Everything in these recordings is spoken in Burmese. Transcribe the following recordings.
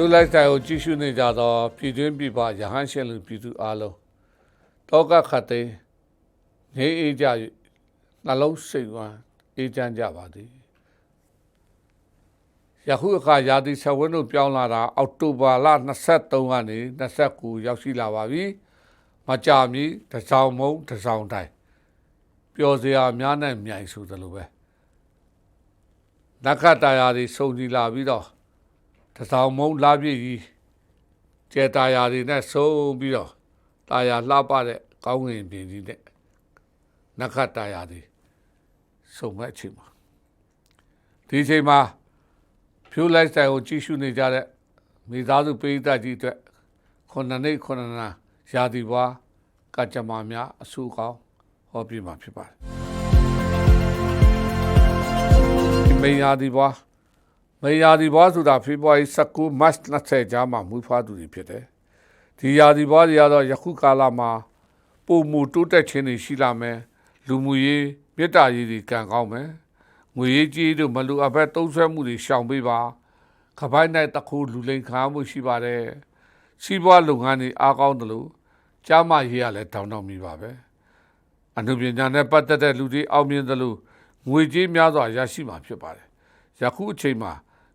ဖြိုးလိုက်တိုင်းကိုကြည့်ရှုနေကြသောပြည်တွင်းပြည်ပရဟန်းရှင်လူပြည်သူအလုံးတောကခတ်သိမ်းနေအေးကြ၍နှလုံးစိတ်ဝမ်းအေးချမ်းကြပါသည်ယခုအခါရာသီဆဝင်းတို့ပြောင်းလာတာအောက်တိုဘာလ23ကနေ29ရောက်ရှိလာပါပြီမကြာမီတစ်စောင်းမုံတစ်စောင်းတိုင်းပျော်စရာများနဲ့မြိုင်ဆိုသလိုပဲနက္ခတ္တရာတွေစုံကြည်လာပြီးတော့ တဆောင်မုံလာပြည့်ကြီးကျဲတာယာတွေနဲ့ဆုံးပြီးတော့တာယာလှပတဲ့ကောင်းငင်ပြင်ကြီးနဲ့နက္ခတ်တာယာတွေစုံမဲ့အချိန်မှာဒီအချိန်မှာဖြိုးလိုက်ဆိုင်ကိုကြည့်ရှုနေကြတဲ့မိသားစုပိဋကကြီးအတွက်ခုနှစ်နှစ်ခုနှစ်နာရာသီပွားကကြမ္မာများအဆူကောင်းဟောပြမှာဖြစ်ပါတယ်ဒီမိန်ရာသီပွား မေယာဒီဘွားဆိုတာဖေဖော်ဝါရီ19မတ်20ကြားမှာမွေးဖွားသူတွေဖြစ်တယ်။ဒီယာဒီဘွားတွေကတော့ယခုကာလမှာပုံမူတိုးတက်ခြင်းတွေရှိလာမယ်။လူမှုရေးမေတ္တာရေးတွေကံကောင်းမယ်။ငွေရေးကြေးတို့မလူအပ်ဘက်တုံးဆွဲမှုတွေရှောင်ပေးပါ။ခပိုင်း၌တခုလူလိန်ခါမှုရှိပါတယ်။စီးပွားလုပ်ငန်းတွေအားကောင်းတယ်လို့ကြားမရေးရလဲတောင်းတမိပါပဲ။အနုပညာနဲ့ပတ်သက်တဲ့လူတွေအောင်မြင်တယ်လို့ငွေကြေးများစွာရရှိမှာဖြစ်ပါတယ်။ယခုအချိန်မှာ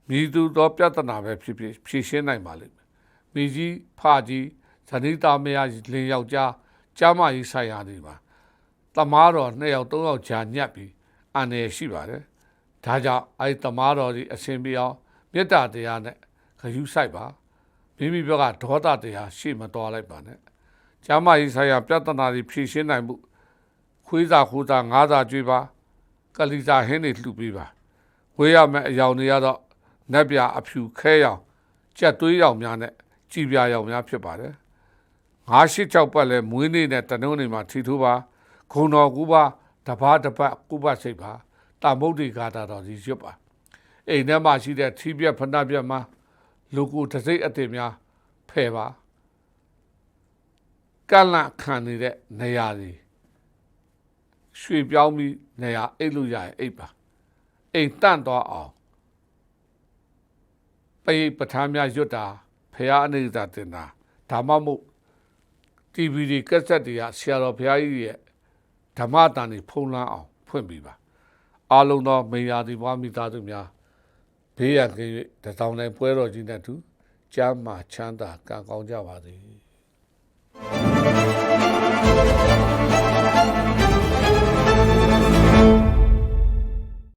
မြည်သူသောပြဿနာပဲဖြစ်ဖြစ်ဖြေရှင်းနိုင်ပါလိမ့်မယ်။မိကြီးဖကြီးဇနီးသားမယားလင်ယောက်ျားကြားမကြီးဆိုင်ရာတွေပါ။တမားတော်နှစ်ယောက်သုံးယောက်ဂျာညက်ပြီးအန္တရာယ်ရှိပါတယ်။ဒါကြောင့်အဲဒီတမားတော်ဒီအရှင်ပြအောင်မေတ္တာတရားနဲ့ခယူဆိုင်ပါ။မိမိဘက်ကဒေါသတရားရှေ့မတော်လိုက်ပါနဲ့။ကြားမကြီးဆိုင်ရာပြဿနာတွေဖြေရှင်းနိုင်မှုခွေးစာခိုးစာငါးစာကြွေးပါကလိစာဟင်းတွေလှူပေးပါဝေးရမယ့်အယောင်တွေကတော့ နက်ပြအဖြူခဲရောင်ကြက်သွေးရောင်များနဲ့ကြည်ပြာရောင်များဖြစ်ပါတယ်ငါးရှိချောက်ပတ်လဲမွေးနေ့နဲ့တနုံးနေမှာထီထိုးပါခုံတော်ကူပါတပားတပတ်ကုပတ်စိတ်ပါတာမုတ်ဒီကာတာတော်ဒီရွတ်ပါအိမ်ထဲမှာရှိတဲ့ထီးပြက်ဖဏပြက်မှာလူကိုတစိမ့်အစ်စ်များဖယ်ပါကန့်လန့်ခံနေတဲ့နေရာတွေရွှေပြောင်းပြီးနေရာအိတ်လို့ရရင်အိတ်ပါအိမ်တန့်သွားအောင် ပိပဋ္ဌာန်းများရွတ်တာဖရာအနေသာတင်တာဒါမှမဟုတ် TV တွေကက်ဆက်တွေကဆရာတော်ဘုရားကြီးရဲ့ဓမ္မတန်တွေဖုံးလွှမ်းအောင်ဖွင့်ပေးပါအားလုံးသောမေယာဒီဘွားမိသားစုများဘေးရန်ကင်း၍တစောင်းတိုင်းပွဲတော်ကြီးနဲ့တူကျမ်းမာချမ်းသာကံကောင်းကြပါစေ